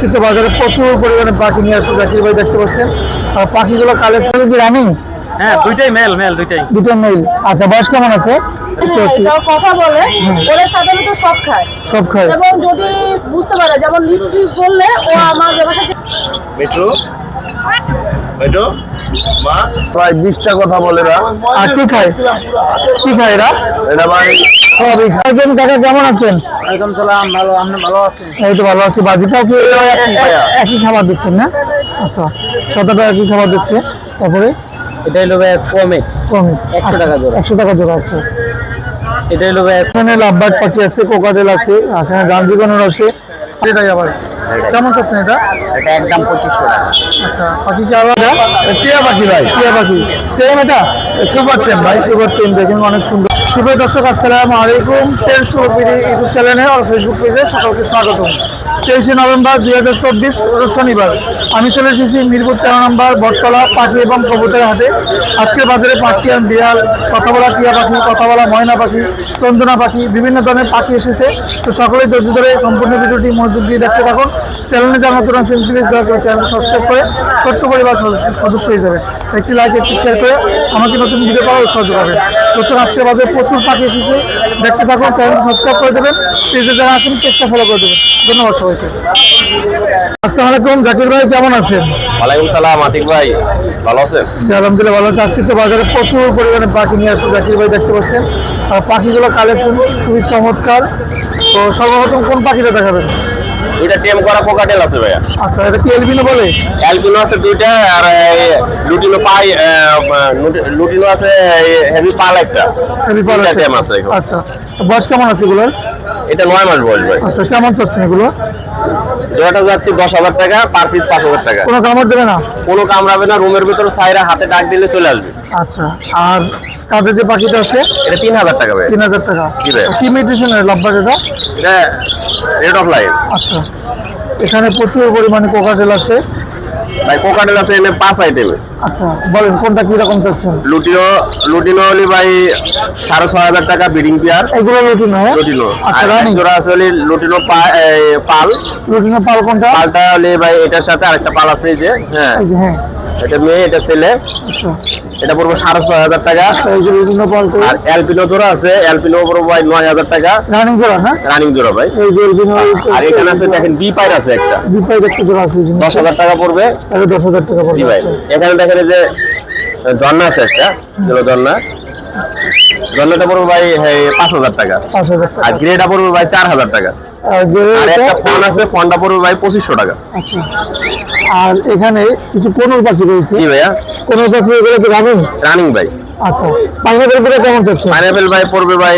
কিন্তু বাজারে প্রচুর পরিমাণে পাখি নিয়ে আসছে জাকির ভাই দেখতে পাচ্ছেন। আর পাখিগুলো কালেকশন কি রানিং হ্যাঁ দুইটাই মেল মেল দুইটাই। দুটো মেল আচ্ছা বয়স কেমন আছে? হ্যাঁ, কথা বলে ওরা সাধারণত সব খায়। সব খায়। এবং যদি বুঝতে পারে যেমন লিপস্টিক বললে ও আমার ব্যবসা মেট্রো মেট্রো মা? প্রায় বিশটা কথা বলে না। আর কি খায়? কি খায় এরা? এটা ভাই সবই খায়। কাকা কেমন আছেন? ওয়ালাইকুম সালাম ভালো আপনি ভালো আছেন? এই তো ভালো আছি। বাজিটাও কি একই- খাবার দিচ্ছেন না? আচ্ছা একই খাবার দিচ্ছে। তারপরে? এটা হলো ভাই কমে কমে 100 টাকা জোড়া। একশো টাকা জোড়া আছে। এটা হলো ভাই এখানে লাভবার্ড পাখি আছে কোকাটেল আছে এখানে গান্ধীগণের আছে। এটাই আবার কেমন চাচ্ছেন এটা? এটা একদম পঁচিশশো টাকা। আচ্ছা পাখি কি আলাদা? টিয়া পাখি ভাই টিয়া পাখি। টেম এটা? সুপার টেম ভাই সুপার টেম দেখেন অনেক সুন্দর। শুভ দর্শক আসসালামু আলাইকুম। টেন সুপিডি ইউটিউব চ্যানেলে আর ফেসবুক পেজে সকলকে স্বাগতম। তেইশে নভেম্বর দুই হাজার চব্বিশ শনিবার। আমি চলে এসেছি মিরপুর তেরো নম্বর বটতলা পাখি এবং কবুতর হাতে আজকের বাজারে পার্সিয়ান বিড়াল, কথা বলা টিয়া পাখি, কথা বলা ময়না পাখি, চন্দনা পাখি, বিভিন্ন ধরনের পাখি এসেছে। তো সকলেই ধৈর্য ধরে সম্পূর্ণ ভিডিওটি মনোযোগ দিয়ে দেখতে থাকুন। চ্যানেলে যারা নতুন আছেন প্লিজ দয়া করে চ্যানেলটি সাবস্ক্রাইব করে ছোট্ট পরিবার সদস্য হয়ে যাবে একটি লাইক একটি শেয়ার করে আমাকে নতুন ভিডিও করার উৎসাহ হবে দর্শক আজকে বাজারে প্রচুর পাখি এসেছে। দেখতে থাকুন চ্যানেল সাবস্ক্রাইব করে দেবেন। পেজে যারা আছেন পেজটা ফলো করে দেবেন। ধন্যবাদ সবাইকে আসসালামু আলাইকুম জাকির ভাই কেমন আছেন? ওয়ালাইকুম সালাম আতিক ভাই ভালো আছেন? আলহামদুলিল্লাহ ভালো আছে। আজকে তো বাজারে প্রচুর পরিমাণে পাখি নিয়ে আসছে জাকির ভাই দেখতে পাচ্ছেন। আর পাখিগুলো কালেকশন খুবই চমৎকার। তো সর্বপ্রথম কোন পাখিটা দেখাবেন? দুইটা টেম করা পোকাটেল আছে ভাইয়া। আচ্ছা এটা কি এলবিনো বলে? অ্যালপিনো আছে দুইটা আর লুটিনো পাই লুটিনো আছে হেভি পাল একটা। হেভি পাল আছে। আচ্ছা বয়স কেমন আছে এগুলোর? এটা নয় মাস বয়স ভাই। আচ্ছা কেমন চাচ্ছেন এগুলো? জোড়াটা যাচ্ছে দশ হাজার টাকা পার পিস পাঁচ হাজার টাকা। কোনো কামড় দেবে না? কোনো কামড়াবে না রুমের ভিতরে সাইরা হাতে ডাক দিলে চলে আসবে। আচ্ছা আর কাঁধে যে পাখিটা আছে? এটা তিন হাজার টাকা ভাই। তিন হাজার টাকা। জি ভাই। কি মেডিসিনের লাভবার এটা? এটা রেড অফ লাইন আচ্ছা এখানে প্রচুর পরিমাণে কোকাটেল আছে। ভাই কোকাটেল আছে এনে পাঁচ আইটেম আচ্ছা বলেন কোনটা কি রকম চাচ্ছেন? লুটিনো লুটিনো হলে ভাই সাড়ে ছয় হাজার টাকা বিডিং পেয়ার এগুলো রুটিন হ্যাঁ? লুটিনো। আচ্ছা জোড়া আছে হলি লুটিনো পাল। লুটিনো পাল কোনটা? পালটা হলি ভাই এটার সাথে আরেকটা পাল আছে যে হ্যাঁ। এই যে হ্যাঁ। এটা মেয়ে এটা ছেলে। আচ্ছা। এটা পড়ব সাড়ে ছয় হাজার টাকা। আর অ্যালপিনো জোড়া আছে অ্যালপিনো পড়ব ভাই নয় হাজার টাকা। রানিং জোড়া না রানিং জোড়া ভাই। আর এখানে আছে দেখেন বি পাইর আছে একটা। বিপাই দেখতে জোড়া আছে দশ হাজার টাকা পড়বে। দশ হাজার টাকা পড়বে ভাই আচ্ছা। এখানে দেখেন যে ঝর্ণা আছে একটা যেগুলো ঝর্ণা ঝর্ণাটা পড়বে ভাই পাঁচ হাজার টাকা। পাঁচ হাজার আর গ্রেটা পড়বে ভাই চার হাজার টাকা। আর যে আর ফোন আছে ফোনটা পড়বে ভাই পঁচিশশো টাকা। আচ্ছা। আর এখানে কিছু কোনোর পাখি রয়েছে। জি ভাইয়া? কোনোর পাখি এগুলো কি রানিং রানিং ভাই। আচ্ছা। পাইনাপেল কেমন চাচ্ছে পাইনাপেল ভাই পড়বে ভাই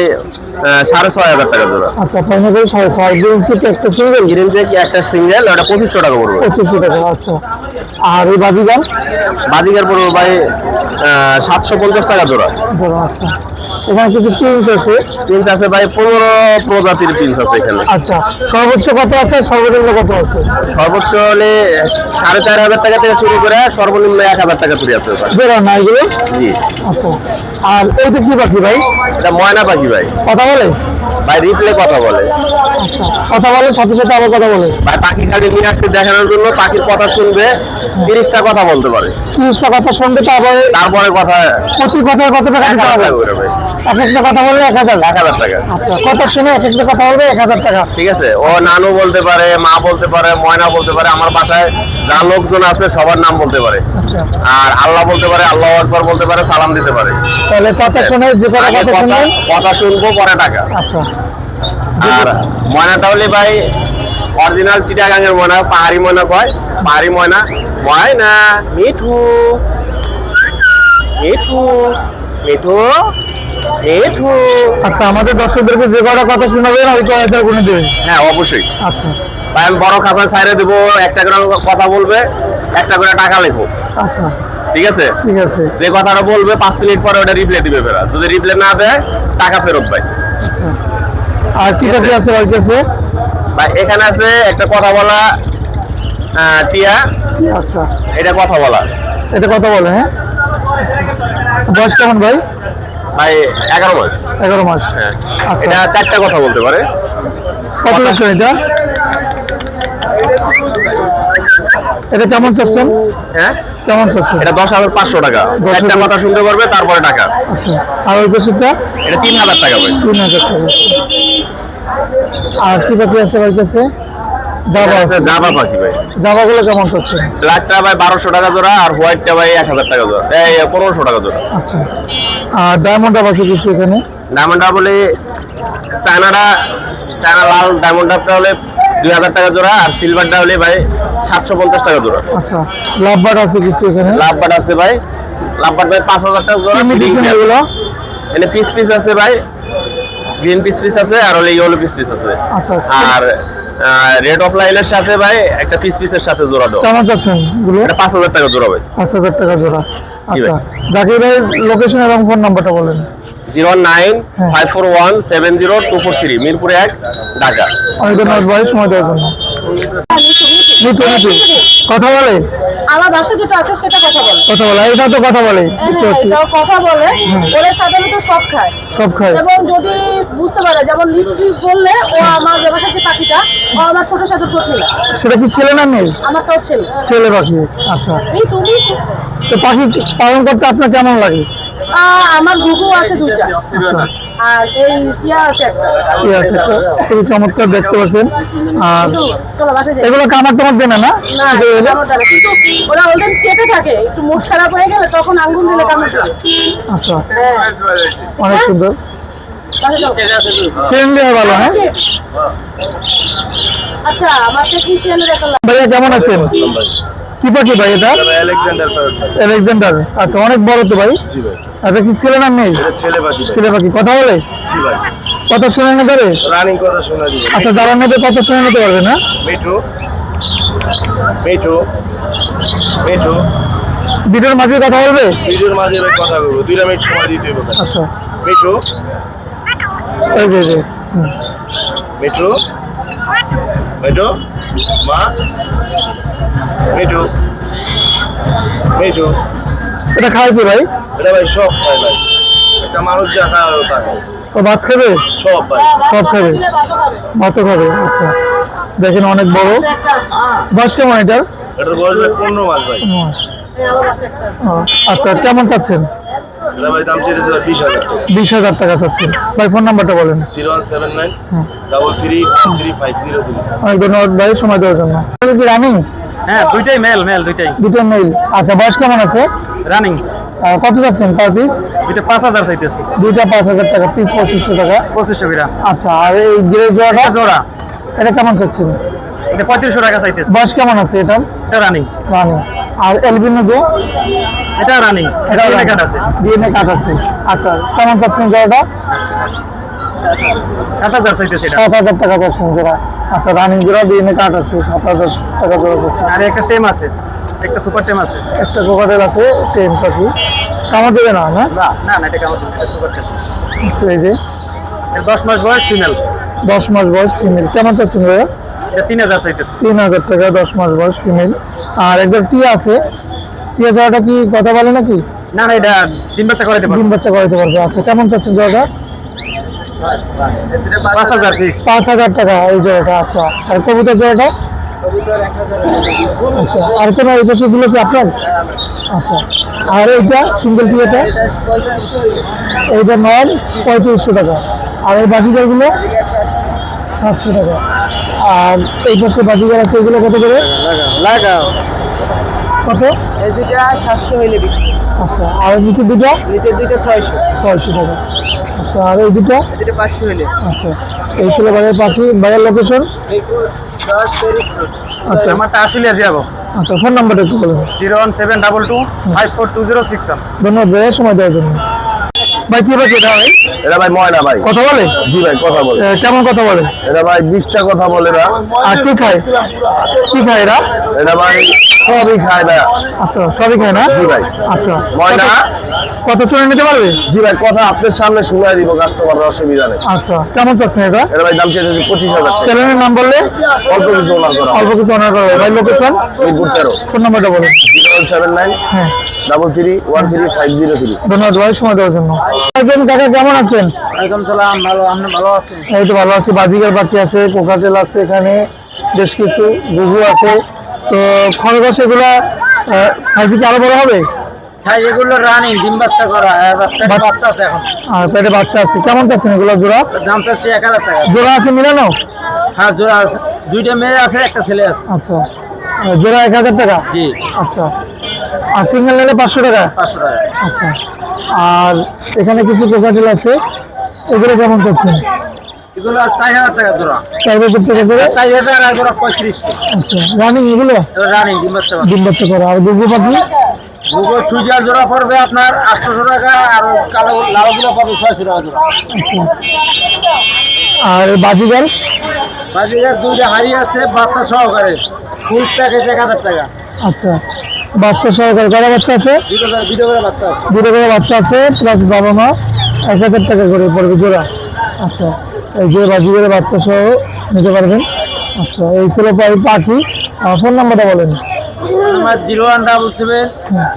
সাড়ে ছয় হাজার টাকা জোড়া আচ্ছা পাইনাপেল সাড়ে ছয় একটা সিঙ্গেল গ্রিন চেক একটা সিঙ্গেল ওটা পঁচিশশো টাকা পড়বে। পঁচিশশো টাকা আচ্ছা। আর এই বাজিগার বাজিকার পড়বে ভাই সাতশো পঞ্চাশ টাকা জোড়া ধরো আচ্ছা। এখানে কিছু চিংস আছে। পিন্স আছে ভাই পনেরো প্রজাতির পিন্স আছে এখানে। আচ্ছা সর্বোচ্চ কত আছে? সর্বনিম্ন কত আছে? সর্বোচ্চ হলে সাড়ে চার হাজার টাকা থেকে শুরু করে সর্বনিম্ন এক হাজার টাকা তুলে আছে ওখানে। না এগুলো? জি। আচ্ছা। আর এইটা কি পাখি ভাই? এটা ময়না পাখি ভাই। কথা বলে? ভাই রিপ্লে কথা বলে। আচ্ছা কথা বলে সাথে সাথে আবার কথা বলে। ভাই পাখি খালি নিয়ে আসছে দেখানোর জন্য পাখির কথা শুনবে তিরিশটা কথা বলতে পারে। তিরিশটা কথা শুনবে তারপরে তারপরে কথা প্রতি কথায় কত টাকা দিতে হবে? এক একটা কথা বললে এক হাজার। এক হাজার টাকা। আচ্ছা কথা শুনে এক একটা কথা বলবে এক হাজার টাকা। ঠিক আছে ও নানু বলতে পারে মা বলতে পারে ময়না বলতে পারে আমার বাসায় যা লোকজন আছে সবার নাম বলতে পারে। আর আল্লাহ বলতে পারে আল্লাহ আকবর বলতে পারে সালাম দিতে পারে। তাহলে কথা শুনে যে কথা কথা কথা শুনব পরে টাকা। আচ্ছা। আর ময়নাটা হলে ভাই অরিজিনাল চিটাগাঙের ময়না পাহাড়ি ময়না কয়? পাহাড়ি ময়না। ময়না মিঠু। মিঠু। মিঠু মিঠু আচ্ছা আমাদের দর্শকদেরকে যে কটা কথা শোনাবেন ওই কয় হাজার গুণে দেবেন। হ্যাঁ অবশ্যই। আচ্ছা। ভাই আমি বড় খাবার ছাইড়ে দেবো একটা করে কথা বলবে একটা করে টাকা লেখো। আচ্ছা। ঠিক আছে? ঠিক আছে। যে কথাটা বলবে পাঁচ মিনিট পরে ওটা রিপ্লে দিবে ফেরা যদি রিপ্লে না দেয় টাকা ফেরত ভাই আচ্ছা। আর কি পাখি আছে? ওর কাছে ভাই এখানে আছে একটা কথা বলা টিয়া আচ্ছা। এটা কথা বলা। এটা কথা বলে হ্যাঁ? বয়স কেমন ভাই? ভাই এগারো মাস এগারো মাস। হ্যাঁ। আচ্ছা। এটা চারটা কথা বলতে পারে। কত যাচ্ছে এটা? এটা কেমন চাচ্ছেন? হ্যাঁ? কেমন চাচ্ছেন? এটা দশ হাজার পাঁচশো টাকা। একটা কথা শুনতে পারবে তারপরে টাকা। আচ্ছা। আর ওই পাশেরটা এটা তিন হাজার টাকা ভাই তিন হাজার টাকা। আর কি পাখি আছে ভাই কাছে জাবা আছে। জাবা পাখি ভাই। জাবাগুলো কেমন চাচ্ছেন ব্ল্যাকটা ভাই বারোশো টাকা জোড়া আর হোয়াইটটা ভাই এক হাজার টাকা জোড়া। এই পনেরোশো টাকা জোড়া। আচ্ছা। আর ডায়মন্ড আপ আছে কিছু এখানে? ডায়মন্ডটা বলে চায়নাটা চায়না লাল ডায়মন্ডটা হলে দুই হাজার টাকা জোড়া আর সিলভারটা হলে ভাই সাতশো পঞ্চাশ টাকা জোড়া। আচ্ছা। লাভবার্ড আছে কিছু এখানে? লাভবাট আছে ভাই। লাভবাট ভাই পাঁচ হাজার টাকা জোড়া। এগুলো? এখানে পিস পিস আছে ভাই। গ্রিন পিস পিস আছে আর হলে ইয়েলো পিস পিস আছে। আচ্ছা। আর রেড অফ লাইনের সাথে ভাই একটা পিস পিসের সাথে জোড়া দাও কেমন চাচ্ছেন এগুলো? এটা পাঁচ হাজার টাকা জোড়া ভাই। পাঁচ হাজার টাকা জোড়া। আচ্ছা ভাই? জাকির ভাই লোকেশন এবং ফোন নাম্বারটা বলেন। জিরো নাইন হ্যাঁ। Five four one seven zero two four three Mirpur এক ঢাকা। অনেক ধন্যবাদ ভাই সময় দেওয়ার জন্য। কথা বলে আমার ভাষা যেটা আছে সেটা কথা বলে। কথা বলে এটা তো কথা বলে। হ্যাঁ, পাচ্ছি। এটাও কথা বলে। ওরা সাধারণত সব খায়। সব খায়। এবং যদি বুঝতে পারে যেমন লিপস্টিক বললে ও আমার ব্যবসা যে পাখিটা ও আমার ছোট সাথে ছোট সেটা কি ছেলে না মেয়ে? আমারটাও ছেলে। ছেলে পাখি। আচ্ছা। এই তুমি তো পাখি পালন করতে আপনার কেমন লাগে? আমার ঘুঘু আছে আচ্ছা আর এই টিয়া আছে একটা। ঠিক আছে? খুবই চমৎকার দেখতে পাচ্ছেন। আর এগুলো কামার টামার দেনা না? না কিন্তু ওরা ওদের চেটে থাকে। একটু মুখ খারাপ হয়ে গেলে তখন আঙ্গুল দিলে কামড় আচ্ছা। হ্যাঁ। অনেক সুন্দর বাসায় যাও। ফ্রেন্ডলি হয় ভালো হ্যাঁ? আচ্ছা ভাইয়া কেমন আছেন? কি পাখি ভাই এটা? আলেকজান্ডার আলেকজান্ডার আচ্ছা অনেক বড় তো ভাই? জি কি ছেলে না মেয়ে? ছেলে পাখি ভাই। ছেলে পাখি। কথা বলে? জি ভাই। কত শুনে নিতে পারে শোনা আচ্ছা যারা নেবে কত শুনে নিতে পারবে না? মিঠু। মিঠু। মিঠু। ভিডিওর মাঝে কথা বলবে? ভিডিওর মাঝে কথা বলব। দুইটা মিনিট সময় দিতে হবে। আচ্ছা। মিঠু। এই যে যে। মিঠু? মিঠু? মা? মিঠু? মিঠু? এটা খাইছে ভাই? এটা ভাই সব খায় ভাই। একটা মানুষ যা খায় ও ভাত খাবে? সব ভাই। সব খাবে। ভাতও খাবে আচ্ছা। দেখেন অনেক বড়। বয়স কেমন এটার? এটার বয়স পনেরো মাস ভাই। আচ্ছা কেমন চাচ্ছেন? ভাই দাম চেয়েছে ভাই বিশ হাজার টাকা। বিশ হাজার টাকা চাচ্ছেন। ভাই ফোন নাম্বারটা বলেন। Zero one seven nine double three three five zero অনেক ধন্যবাদ ভাই সময় দেওয়ার জন্য। এটা কি রানিং হ্যাঁ দুইটাই মেল মেল দুইটাই। দুটো মেল আচ্ছা বয়স কেমন আছে? রানিং কত যাচ্ছেন পার পিস দুইটা পাঁচ হাজার চাইতেছি। দুইটা পাঁচ হাজার টাকা পিস পঁচিশশো টাকা। পঁচিশশো গ্রাম আচ্ছা আর এই গ্রে জোড়াটা? জোড়া। এটা কেমন চাচ্ছেন? এটা পঁয়ত্রিশশো টাকা চাইতেছি। বয়স কেমন আছে এটার? এটা রানিং রানিং আর এলবিনো যে? এটা রানিং এটা এটা কাট আছে। ডিএনএ কাট আছে। আচ্ছা কেমন চাচ্ছেন জোড়াটা? সাত হাজার চাইতেছি এটা। সাত হাজার টাকা চাচ্ছেন জোড়া। আচ্ছা রানিং জোড়া ডিএনএ কাট আছে সাত হাজার টাকা জোড়া চাচ্ছেন। আর একটা টেম আছে একটা সুপার টেম আছে। একটা কোকাটেল আছে টেন পাখি কামড় দেবে না না? না না এটা কেমন এটা সুপার টেম আচ্ছা এই যে। দশ মাস বয়স ফিমেল দশ মাস বয়স ফিমেল কেমন চাচ্ছেন ভাইয়া তিন হাজার টাকা দশ মাস বয়স ফিমেল আর একজন টিয়া আছে টিয়া জোড়াটা কি কথা বলে নাকি? না না এটা তিন বাচ্চা করাইতে পারব। ডিম বাচ্চা করাতে পারবে আচ্ছা কেমন চাচ্ছেন জোড়াটা? পাঁচ হাজার টাকা এই জোড়াটা আচ্ছা। আর কবুতর জোড়াটা? আচ্ছা আর কোনো এই পশুগুলো কি আপনার? আচ্ছা আর এইটা সিঙ্গেল টিয়াটা এইটা নয় পঁয়ত্রিশশো টাকা। আর এই বাজিগারগুলো? সাতশো টাকা। আর এই পাশে বাজিগার আছে এগুলো কত করে? লাগাও। কত? এই দুইটা সাতশো হইলে বিক্রি। আচ্ছা আর এই নিচে দুটো নিচের দুইটা ছয়শো। ছয়শো টাকা। আচ্ছা আর এই দুটো দুইটা পাঁচশো হইলে। আচ্ছা এই ছিল বাজার পাখি বাজার লোকেশন আচ্ছা। আমারটা আসলে যাব আচ্ছা ফোন নাম্বারটা একটু বলুন zero one seven double two five four two zero six ধন্যবাদ সময় দেওয়ার জন্য। ভাই কি পাখি এটা ভাই এটা ভাই ময়না ভাই। কথা বলে? জি ভাই কথা বলে। কেমন কথা বলে? এটা ভাই বিশটা কথা বলে না। আর কি খায়? কি খায় এরা? এটা ভাই সবই খায় না। আচ্ছা সবই খায় না? জি ভাই। আচ্ছা। ময়না? কত চলে নিতে পারবে? জি ভাই কথা আপনার সামনে শোনায় দিব কাস্টমার অসুবিধা নেই। আচ্ছা কেমন চাচ্ছেন এটা? এটা ভাই দাম চেয়েছে পঁচিশ হাজার। চ্যানেলের নাম বললে? অল্প কিছু ওনার করা। অল্প কিছু অনার করা। ভাই লোকেশন মিরপুর তেরো। ফোন নাম্বারটা বলুন। সেভেন নাইন হ্যাঁ। Double three one three five zero three ধন্যবাদ ভাই সময় দেওয়ার জন্য। কাকা কেমন আছেন? ওয়ালাইকুম সালাম ভালো আপনি ভালো আছেন? এই তো ভালো আছি বাজিগার বাকি আছে কোকাটেল আছে এখানে বেশ কিছু গুগু আছে। তো খরগোশ এগুলা সাইজে কি আরও বড় হবে? হ্যাঁ এগুলো রানিং ডিম বাচ্চা করা বাচ্চা- আছে এখন। আর পেটে বাচ্চা আছে। কেমন চাচ্ছেন এগুলো জোড়া? দাম চাচ্ছি এক হাজার টাকা। জোড়া আছে মিলানো? হ্যাঁ জোড়া আছে। দুইটা মেয়ে আছে একটা ছেলে আছে। আচ্ছা। জোড়া এক হাজার টাকা? জি। আচ্ছা। আর সিঙ্গেল নিলে পাঁচশো টাকা? পাঁচশো টাকা। আচ্ছা। আর এখানে কিছু কোকাটেল আছে? এগুলো কেমন চাচ্ছেন? এগুলো চার হাজার টাকা জোড়া। চার টাকা হাজার জোড়া পঁয়ত্রিশশো আচ্ছা। রানিং এগুলো? রানিং ডিম বাচ্চা ডিম বাচ্চা করা। আর চুইজার জোড়া পড়বে আপনার আটশোশো টাকা আর কালো লালগুলো পড়বে ছয়শো টাকা জোড়া। আচ্ছা। আর বাজিগার দুইটা হাড়ি আছে বাচ্চা সহকারে। ফুল প্যাকেজ এক হাজার টাকা। আচ্ছা। বাচ্চা সহকারে কটা বাচ্চা আছে? দুটো করে বাচ্চা আছে। দুটো করে বাচ্চা আছে প্লাস বাবা মা এক হাজার টাকা করে পড়বে জোড়া। আচ্ছা। এই যে বাচ্চা সহ নিতে পারবেন। আচ্ছা এই ছিল পাখি। পাখি ফোন নাম্বারটা বলেন। আমার zero one double seven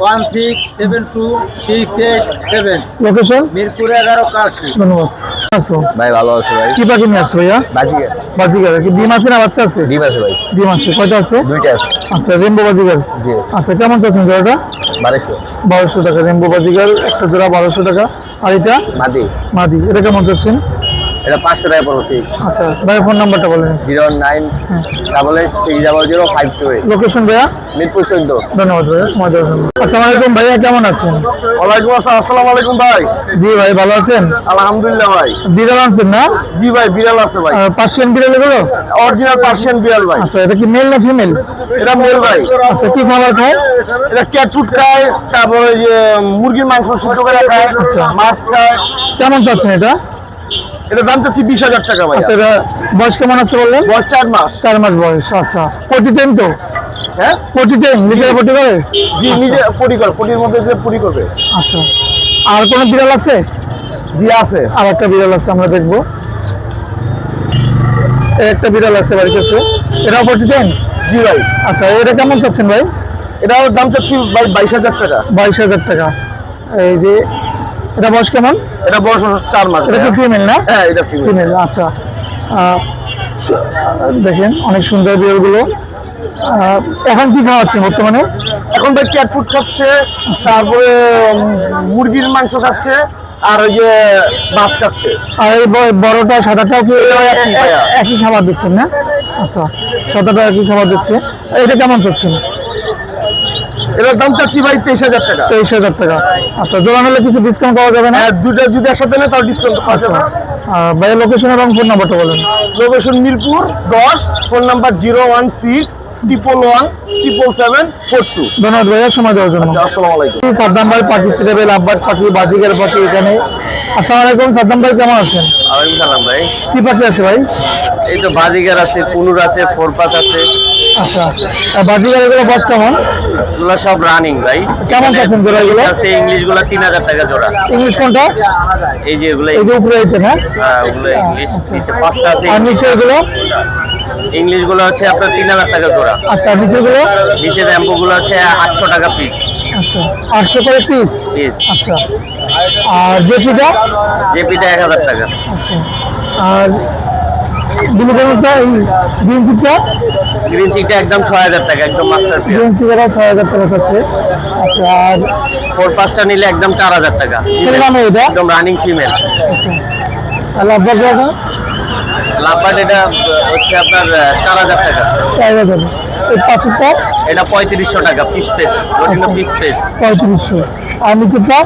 one six seven two six eight seven location Mirpur এগারো কাশি। ধন্যবাদ। আসো। ভাই ভালো আছে ভাই? কি পাখি নিয়ে আসছো ভাইয়া? বাজিকে বাজিগার। কি ডিম আছে না বাচ্চা আছে? ডিম আছে ভাই। ডিম আছে। কয়টা আছে? দুইটা আছে। আচ্ছা রেমবো বাজিগার। জি। আচ্ছা কেমন চাচ্ছেন জোড়াটা? বারোশো। বারোশো টাকা রেমবো বাজিগার একটা জোড়া বারোশো টাকা। আর এটা? মাদি। মাদি। এটা কেমন চাচ্ছেন? এটা পাঁচশো টাকা পড়বে ঠিক আচ্ছা ভাই ফোন নাম্বারটা বলেন। Zero nine double eight six double zero five two eight location ভাইয়া? মিরপুর চোদ্দ। ধন্যবাদ ভাইয়া সময় দেওয়ার জন্য। আসসালামু আলাইকুম ভাইয়া কেমন আছেন? ওয়ালাইকুম আসসালাম আসসালামু আলাইকুম ভাই। জি ভাই ভালো আছেন? আলহামদুলিল্লাহ ভাই। বিড়াল আনছেন না? জি ভাই বিড়াল আছে ভাই। পার্সিয়ান বিড়াল এগুলো? অরিজিনাল পার্সিয়ান বিড়াল ভাই। আচ্ছা এটা কি মেল না ফিমেল এটা মেল ভাই। আচ্ছা কি খাবার খায়? এটা ক্যাট ফুড খায় তারপরে যে মুরগির মাংস সিদ্ধ করে খায় আচ্ছা। মাছ খায়। কেমন চাচ্ছেন এটা? এটা দাম চাচ্ছি বিশ হাজার টাকা ভাই আচ্ছা এটা বয়স কেমন আছে বললেন? বয়স চার মাস। চার মাস বয়স আচ্ছা। পটি টাইম তো? হ্যাঁ? পটি টাইম লিটারে পটি করে? জি নিজে পরি করে পরির মধ্যে যে পরি করবে। আচ্ছা। আর কোনো বিড়াল আছে? জি আছে। আর একটা বিড়াল আছে আমরা দেখব। একটা বিড়াল আছে বাড়ির কাছে এটাও পটি টাইম জি ভাই। আচ্ছা এটা কেমন চাচ্ছেন ভাই? এটাও দাম চাচ্ছি ভাই বাইশ হাজার টাকা। বাইশ হাজার টাকা। এই যে এটা বয়স কেমন? এটা বয়স চার মাস এটা ফিমেল না? হ্যাঁ এটা ফিমেল আচ্ছা। দেখেন অনেক সুন্দর বিড়ালগুলো আহ, এখন কি খাওয়াচ্ছেন বর্তমানে? এখন ভাই ক্যাট ফুড খাচ্ছে তারপরে মুরগির মাংস খাচ্ছে আর ওই যে মাছ খাচ্ছে। আর এই বড়টা সাদাটাও কি একই খাবার দিচ্ছেন না? আচ্ছা সাদাটা একই খাবার দিচ্ছে। এটা কেমন চাচ্ছেন এটার দাম চাচ্ছি ভাই তেইশ হাজার টাকা। তেইশ হাজার টাকা। আচ্ছা জোড়া নিলে কিছু ডিসকাউন্ট পাওয়া যাবে না? আর দুটো যদি একসাথে নেয় তাও ডিসকাউন্ট পাওয়া আচ্ছা যাবে আর ভাইয়ের লোকেশন এবং ফোন নাম্বারটা বলেন। লোকেশন মিরপুর দশ phone number zero one six triple one triple seven four two ধন্যবাদ ভাইয়া সময় দেওয়ার জন্য। আসসালামু আলাইকুম। সাদ্দাম ভাই পাখি সিলেবেল আব্বাস পাখি বাজিকার পাখি এখানে। আসসালামু আলাইকুম সাদ্দাম ভাই কেমন আছেন? সালাম ভাই। কি পাখি আছে ভাই? এই তো আছে কুনুর আছে আছে। আচ্ছা বাজিকার এগুলো বয়স কেমন? এগুলো সব রানিং ভাই। কেমন চাচ্ছেন জোড়া এগুলো? আছে ইংলিশগুলো তিন হাজার টাকা জোড়া। ইংলিশ কোনটা? এই যে এগুলো এই যে উপরে না? হ্যাঁ, ওগুলো ইংলিশ। নিচে পাঁচটা আছে আর নিচে এগুলো? ইংলিশগুলো হচ্ছে আপনার তিন হাজার টাকা জোড়া। আচ্ছা আর নিচে এগুলো নিচে র্যাম্পো গুলো হচ্ছে আটশো টাকা পিস আচ্ছা আটশো করে পিস পিস আচ্ছা আর জেপিটা জেপিটা এক হাজার টাকা। আচ্ছা আর বিলুকানোটা এই গ্রিন চিপটা গ্রিন চিকটা একদম ছয় হাজার টাকা একদম মাস্টার গ্রিন ছয় হাজার টাকা হচ্ছে আচ্ছা আর ফোর পাঁচটা নিলে একদম চার হাজার টাকা। দামে এটা? একদম রানিং ফিমেল আচ্ছা আর লাভবার জোড়াটা এটা? হচ্ছে আপনার চার হাজার টাকা। চার হাজার। এই পাঁচশোটা এটা পঁয়ত্রিশশো টাকা পিস পিস রসিনো পিস পিস পঁয়ত্রিশশো। আর নিচেরটা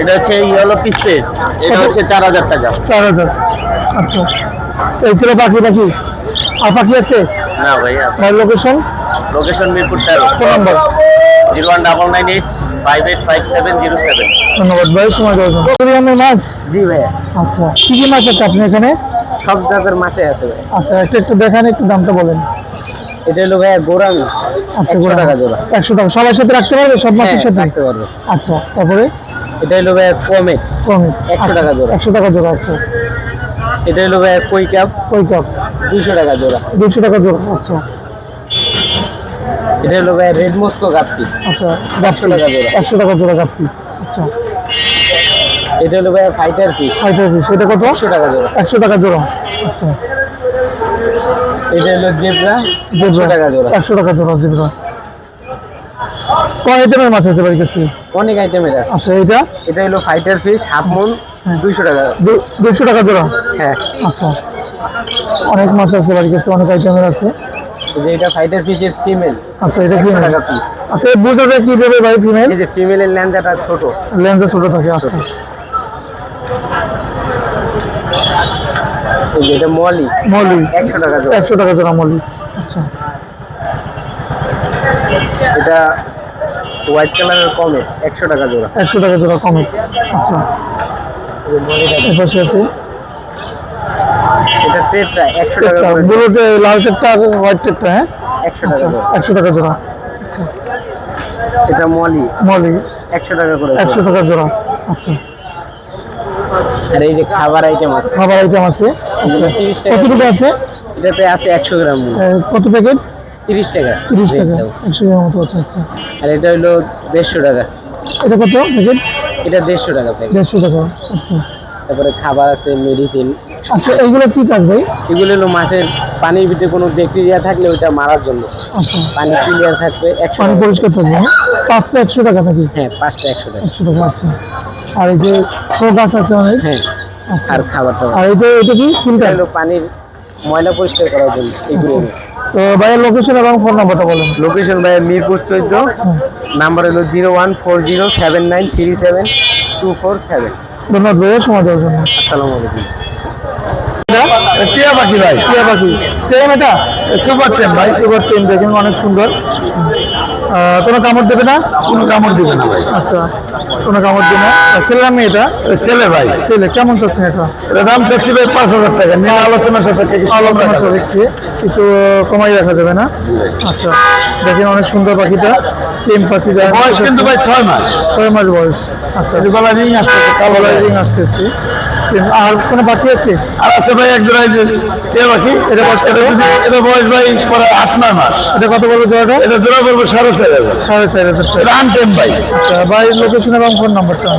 এটা হচ্ছে ইয়েলো পিস পিস এটা হচ্ছে চার হাজার টাকা। চার হাজার। আচ্ছা। এই ছিল পাখি পাখি আর পাখি আছে? না ভাইয়া ভাই লোকেশন লোকেশন মিরপুর তেরো। Phone number? Zero one double nine eight five eight five seven zero seven ধন্যবাদ ভাই সময় দেওয়ার জন্য। মাছ? জি ভাইয়া আচ্ছা কি কি মাছ আছে আপনি এখানে? সব জাতের মাছে আছে ভাই। আচ্ছা একটু একটু দেখান একটু দামটা বলেন। এটা হলো ভাইয়া গোরামি আচ্ছা 100 টাকা জোড়া। একশো টাকা। সবার সাথে রাখতে পারবে? সব মাছের হ্যাঁ, সাথে? রাখতে পারবে। আচ্ছা তারপরে? এটা হলো ভাইয়া কমেট কমে 100 টাকা জোড়া। একশো টাকা জোড়া এটা হলো ভাইয়া কই কাপ? কই কাপ? দুশো টাকা জোড়া। দুশো টাকা জোড়া আচ্ছা। এটা হলো ভাইয়া রেড মস্কো কাপটি। আচ্ছা গাপ্পি টাকা জোড়া। একশো টাকা জোড়া আচ্ছা। এটা হলো ভাইয়া ফাইটার ফাইটার এটা কত? একশো টাকা জোড়া। একশো টাকা জোড়া। আচ্ছা। এটা হলো জেব্রা জেব্রা টাকা জোড়া। একশো টাকা জোড়া জেব্রা। কয় আইটেমের মাছ আছে বাড়ির কাছে অনেক আইটেমের আছে। আচ্ছা এটা এটা হলো ফাইটার ফিশ হাফ মুন দুইশো টাকা। দু- টাকা জোড়া? হ্যাঁ। আচ্ছা। অনেক মাছ আছে বাড়ির কাছে অনেক আইটেমের আছে। যে এটা ফাইটার ফিশের ফিমেল আচ্ছা এটা কি টাকা পিস আচ্ছা এই বোঝাবে কি দেবে ভাই ফিমেল এই যে ফিমেলের ল্যান্ডাটা ছোট। ছোট থাকে আচ্ছা এই যে এটা মলি। মলি। একশো টাকা জোড়া। টাকা জোড়া মলি। আচ্ছা। এটা হোয়াইট কালারের কমে একশো টাকা জোড়া। একশো টাকা জোড়া কমে। আচ্ছা। এই পাশে আছে? এটা ট্রেটটা একশো টাকা টেটটা, করে। ব্লুতে লাল টেটটা আর হোয়াইট টেটটা হ্যাঁ? একশো টাকা আচ্ছা জোড়া। একশো টাকা জোড়া। এটা মলি। মলি। একশো টাকা করে একশো টাকা জোড়া। আচ্ছা। আর এই যে খাবার আইটেম আছে। খাবার আইটেম আছে। আচ্ছা কত টাকা আছে? এটাতে আছে একশো গ্রাম কত প্যাকেট তিরিশ টাকা। তিরিশ টাকা। একশো গ্রাম মতো আচ্ছা আচ্ছা। আর এটা হলো দেড়শো টাকা। এটা কত প্যাকেট এটা দেড়শো টাকা প্যাকেট দেড়শো টাকা আচ্ছা। তারপরে খাবার আছে মেডিসিন আচ্ছা এইগুলো কি কাজ ভাই? এগুলো হলো মাছের পানির ভিতরে কোনো ব্যাকটেরিয়া থাকলে ওইটা মারার জন্য। আচ্ছা। পানি ক্লিয়ার থাকবে একশো পানি টাকা। পরিষ্কার থাকবে হ্যাঁ? পাঁচটা একশো টাকা নাকি? হ্যাঁ পাঁচটা একশো টাকা। একশো টাকা আচ্ছা। আর এই যে ফোকাস আছে অনেক। হ্যাঁ আচ্ছা। আর খাবারটা আর এটা এটা কি? ফিল্টার? পানির ময়লা পরিষ্কার করার জন্য তো ভাইয়ের লোকেশন এবং ফোন নাম্বারটা বলেন। লোকেশন মিরপুর চোদ্দ নাম্বার হলো zero one four zero seven nine three seven two four seven. ধন্যবাদ ভাইয়া সময় দেওয়ার জন্য। আসসালামু আলাইকুম। টিয়া পাখি ভাই। টিয়া পাখি। টেম এটা সুপার টেম ভাই সুপার টেম দেখেন অনেক সুন্দর। কোনো কামড় দেবে না? কোনো কামড় দেবে না ভাই। আচ্ছা কোনো কামড় দেবে না? ছেলে আমি এটা? ছেলে ভাই। ছেলে কেমন চাচ্ছেন এটা? এটা দাম চাচ্ছি ভাই পাঁচ হাজার টাকা। নিয়ে আলোচনা সাপেক্ষে কিছু আলোচনা সাপেক্ষে কিছু কমাই রাখা যাবে না? আচ্ছা দেখেন অনেক সুন্দর পাখিটা। টেম পাখি যায় বয়স কিন্তু ভাই ছয় মাস। ছয় মাস বয়স। আচ্ছা গলা রিং আসতেছে গলা রিং আসতেছে। আর কোনো পাখি আছে? আর আছে ভাই এক জোড়া কে পাখি এটা বয়স এটা বয়স ভাই প্রায় আট নয় মাস। এটা কত বলব জোড়াটা? এটা জোড়া বলব সাড়ে চার হাজার। সাড়ে চার হাজার টাকা। আনটেম ভাই। আচ্ছা ভাই লোকেশন এবং ফোন নাম্বারটা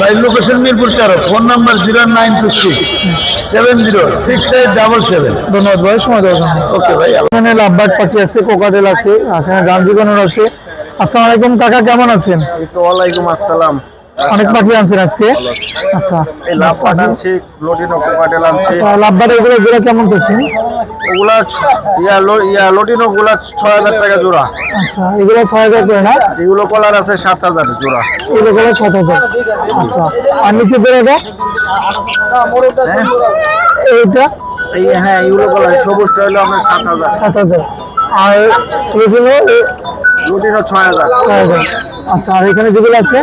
ভাই লোকেশন মিরপুর তেরো phone number zero nine two six seven zero six eight double seven ধন্যবাদ ভাই সময় দেওয়ার জন্য। ওকে ভাই এখানে লাভবার্ড পাখি আছে কোকাটেল আছে এখানে গান্ধীগণর আছে আসসালামু আলাইকুম কাকা কেমন আছেন? ওয়ালাইকুম আসসালাম। অনেক পাখি আনছেন আজকে? আচ্ছা। এই লাভ আনছি লোটিনো কোকাটেল আনছি। আচ্ছা লাভবার্ড এগুলো এগুলো কেমন চাচ্ছেন? ওগুলা ইয়া লো- ইয়া লোটিনো গুলা ছয় হাজার টাকা জোড়া। আচ্ছা এগুলো ছয় হাজার করে না? এগুলো কলার আছে সাত হাজার জোড়া। এগুলো করে সাত হাজার। আচ্ছা আর নিচে বেড়ে এটা এইটা? এই হ্যাঁ এগুলো কলার সবুজটা হলো আপনার সাত হাজার। সাত হাজার। আর এগুলো লোটিনো ছয় হাজার। আচ্ছা আর এখানে যেগুলো আছে?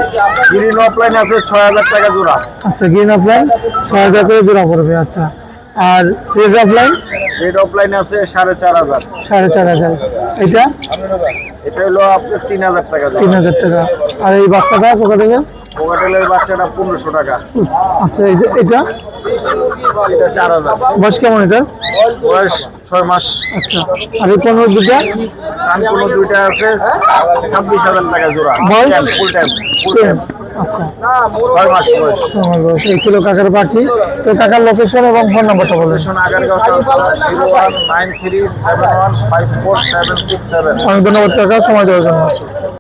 গ্রিন অফলাইন আছে ছয় হাজার টাকা জোড়া। আচ্ছা গ্রিন অফলাইন ছয় হাজার করে জোড়া পড়বে আচ্ছা। আর রেড অফলাইন রেড অফলাইন আছে সাড়ে চার হাজার। সাড়ে চার হাজার। এটা? এটা হলো আপনার তিন হাজার টাকা তিন হাজার টাকা। আর এই বাচ্চাটা কোথা থেকে কোকাটেলের বাচ্চাটা পনেরোশো টাকা। আচ্ছা এই যে এটা? এটা চার হাজার। বয়স কেমন এটা? বয়স ছয় মাস। আচ্ছা আর এই পনেরো দুটা দুইটা আছে ছাব্বিশ হাজার টাকা জোড়া। Full time full time. এই ছিল কাকার পাখি। তো কাকার লোকেশন এবং ফোন নাম্বারটা বলেন। অনেক ধন্যবাদ কাকা সময় দেওয়ার জন্য।